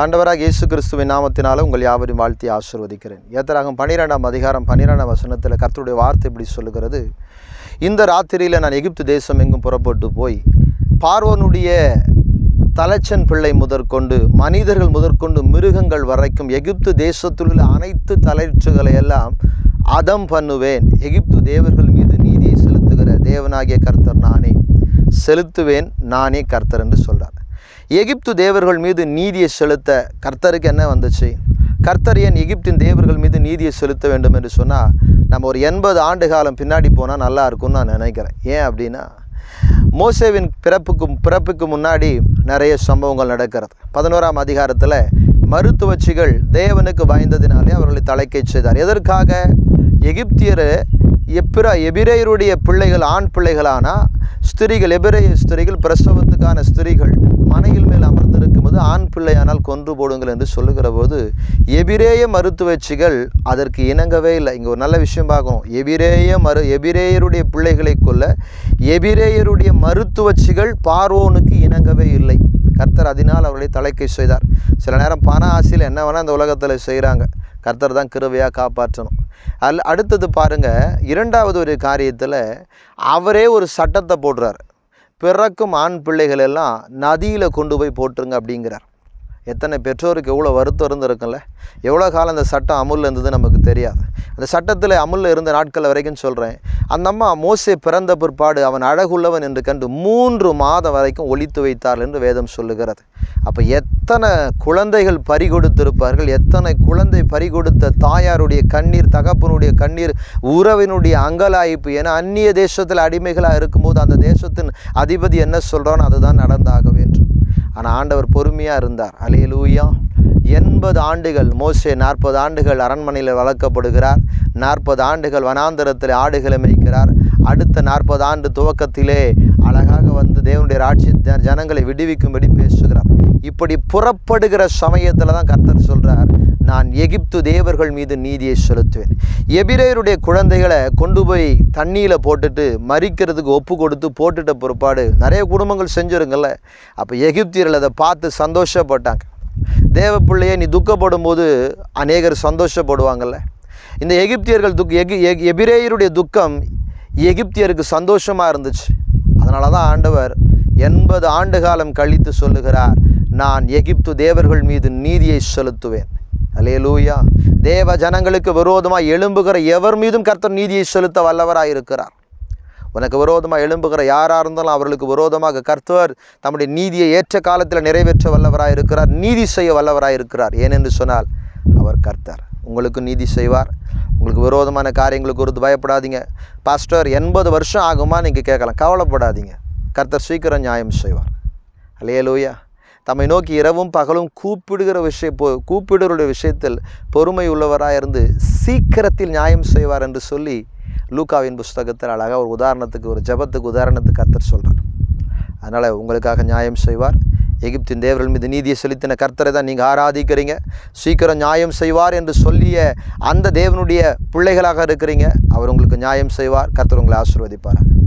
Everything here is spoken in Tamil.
ஆண்டவராக இயேசு கிறிஸ்துவின் நாமத்தினால உங்கள் யாவரையும் வாழ்த்தி ஆசிர்வதிக்கிறேன். ஏத்தராகும் பன்னிரெண்டாம் அதிகாரம் பன்னிரெண்டாம் வசனத்தில் கர்த்தருடைய வார்த்தை இப்படி சொல்லுகிறது. இந்த ராத்திரியில் நான் எகிப்து தேசம் எங்கும் புறப்பட்டு போய் பார்வனுடைய தலைச்சன் பிள்ளை முதற்கொண்டு மனிதர்கள் முதற்கொண்டு மிருகங்கள் வரைக்கும் எகிப்து தேசத்தில் உள்ள அனைத்து தலைச்சுகளை எல்லாம் அதம் பண்ணுவேன். எகிப்து தேவர்கள் மீது நீதியை செலுத்துகிற தேவனாகிய கர்த்தர் நானே. செலுத்துவேன் நானே கர்த்தர் என்று சொல்கிறேன் எகிப்து தேவர்கள் மீது நீதியை செலுத்த கர்த்தருக்கு என்ன வந்துச்சு? கர்த்தர் ஏன் எகிப்தின் தேவர்கள் மீது நீதியை செலுத்த வேண்டும் என்று சொன்னால் நம்ம ஒரு எண்பது ஆண்டு காலம் பின்னாடி போனால் நல்லா இருக்கும்னு நான் நினைக்கிறேன். ஏன் அப்படின்னா மோசேவின் பிறப்புக்கும் பிறப்புக்கு முன்னாடி நிறைய சம்பவங்கள் நடக்கிறது. பதினோராம் அதிகாரத்தில் மருத்துவச்சிகள் தேவனுக்கு பயந்ததினாலே அவர்களை தலைக்கை செய்தார். எதற்காக? எகிப்தியர் எப்பிர எபிரேயருடைய பிள்ளைகள் ஆண் பிள்ளைகளானா ஸ்திரீகள் எபிரேய ஸ்திரீகள் பிரசவத்துக்கான ஸ்திரீகள் மனையில் மேல் அமர்ந்திருக்கும்போது ஆண் பிள்ளையானால் கொன்று போடுங்கள் என்று சொல்லுகிற போது எபிரேய மருத்துவச்சிகள் அதற்கு இணங்கவே இல்லை. இங்கே ஒரு நல்ல விஷயம் பார்க்கணும். எபிரேய மரு எபிரேயருடைய பிள்ளைகளை கொல்ல எபிரேயருடைய மருத்துவச்சிகள் பார்வோனுக்கு இணங்கவே இல்லை. கர்த்தர் அதனால் அவர்களை தலைக்கை செய்தார். சில நேரம் பண ஆசையில் என்ன வேணால் இந்த உலகத்தில் செய்கிறாங்க கர்த்தர் தான் கிருவையாக காப்பாற்றணும். அல் அடுத்தது பாருங்கள் இரண்டாவது ஒரு காரியத்தில் அவரே ஒரு சட்டத்தை போடுறார். பிறக்கும் ஆண் பிள்ளைகள் எல்லாம் நதியில் கொண்டு போய் போட்டுருங்க அப்படிங்கிறார். எத்தனை பெற்றோருக்கு எவ்வளோ வருத்தம் இருந்திருக்குல்ல எவ்வளோ காலம் அந்த சட்டம் அமுலில் இருந்தது நமக்கு தெரியாது. அந்த சட்டத்தில் அமுலில் இருந்த நாட்கள் வரைக்கும் சொல்கிறேன் அந்த அம்மா மோசே பிறந்த பிற்பாடு அவன் அழகுள்ளவன் என்று கண்டு மூன்று மாதம் வரைக்கும் ஒழித்து வைத்தார் என்று வேதம் சொல்லுகிறது. அப்போ எத்தனை குழந்தைகள் பறி கொடுத்திருப்பார்கள் எத்தனை குழந்தை பறி கொடுத்த தாயாருடைய கண்ணீர் தகப்பனுடைய கண்ணீர் உறவினுடைய அங்கலாய்ப்பு ஏன்னா அந்நிய தேசத்தில் அடிமைகளாக இருக்கும்போது அந்த தேசத்தின் அதிபதி என்ன சொல்கிறானோ அதுதான் நடந்தாக வேண்டும் ஆனால் ஆண்டவர் பொறுமையாக இருந்தார். அலையலூயா எண்பது ஆண்டுகள் மோசே நாற்பது ஆண்டுகள் அரண்மனையில் வளர்க்கப்படுகிறார். நாற்பது ஆண்டுகள் வனாந்தரத்தில் ஆடுகளை மேய்க்கிறார் அடுத்த நாற்பது ஆண்டு துவக்கத்திலே அழகாக வந்து தேவனுடைய ராட்சி ஜனங்களை விடுவிக்கும்படி பேசுகிறார். இப்படி புறப்படுகிற சமயத்தில் தான் கர்த்தர் சொல்கிறார் நான் எகிப்து தேவர்கள் மீது நீதியை செலுத்துவேன். எபிரேயருடைய குழந்தைகளை கொண்டு போய் தண்ணியில் போட்டுட்டு மறிக்கிறதுக்கு ஒப்பு கொடுத்து போட்டுட்ட பிற்பாடு நிறைய குடும்பங்கள் செஞ்சுருங்கள்ல. அப்போ எகிப்தியர்கள் அதை பார்த்து சந்தோஷப்பட்டாங்க. தேவ பிள்ளையை நீ துக்கப்படும் போது அநேகர் சந்தோஷப்படுவாங்கல்ல இந்த எகிப்தியர்கள் துக் எகி எகி- எபிரேயருடைய துக்கம் எகிப்தியருக்கு சந்தோஷமாக இருந்துச்சு. அதனால தான் ஆண்டவர் எண்பது ஆண்டு காலம் கழித்து சொல்லுகிறார் நான் எகிப்து தேவர்கள் மீது நீதியை செலுத்துவேன். அலேலூயா தேவ ஜனங்களுக்கு விரோதமாக எழும்புகிற எவர் மீதும் கர்த்தர் நீதியை செலுத்த வல்லவராக இருக்கிறார். உனக்கு விரோதமாக எழும்புகிற யாராக இருந்தாலும் அவர்களுக்கு விரோதமாக கர்த்தர் தம்முடைய நீதியை ஏற்ற காலத்தில் நிறைவேற்ற வல்லவராக இருக்கிறார் நீதி செய்ய வல்லவராக இருக்கிறார். ஏனென்று சொன்னால் அவர் கர்த்தர். உங்களுக்கு நீதி செய்வார். உங்களுக்கு விரோதமான காரியங்களுக்கு குறித்து பயப்படாதீங்க. பாஸ்டர் எண்பது வருஷம் ஆகுமா நீங்கள் கேட்கலாம். கவலைப்படாதீங்க. கர்த்தர் சீக்கிரம் நியாயம் செய்வார். அலையலூயா தம்மை நோக்கி இரவும் பகலும் கூப்பிடுகிற விஷய பொ கூப்பிடுகிற விஷயத்தில் பொறுமை உள்ளவராக இருந்து சீக்கிரத்தில் நியாயம் செய்வார் என்று சொல்லி லூக்காவின் புஸ்தகத்தில் அழகாக ஒரு உதாரணத்துக்கு ஒரு ஜெபத்துக்கு உதாரணத்துக்கு கர்த்தர் சொல்கிறார் அதனால் உங்களுக்காக நியாயம் செய்வார். எகிப்தின் தேவர்கள் மீது நீதியை செலுத்தின கர்த்தரை தான் நீங்கள் ஆராதிக்கிறீங்க. சீக்கிரம் நியாயம் செய்வார் என்று சொல்லிய அந்த தேவனுடைய பிள்ளைகளாக இருக்கிறீங்க. அவர் உங்களுக்கு நியாயம் செய்வார். கர்த்தர் உங்களை ஆசீர்வதிப்பாராக.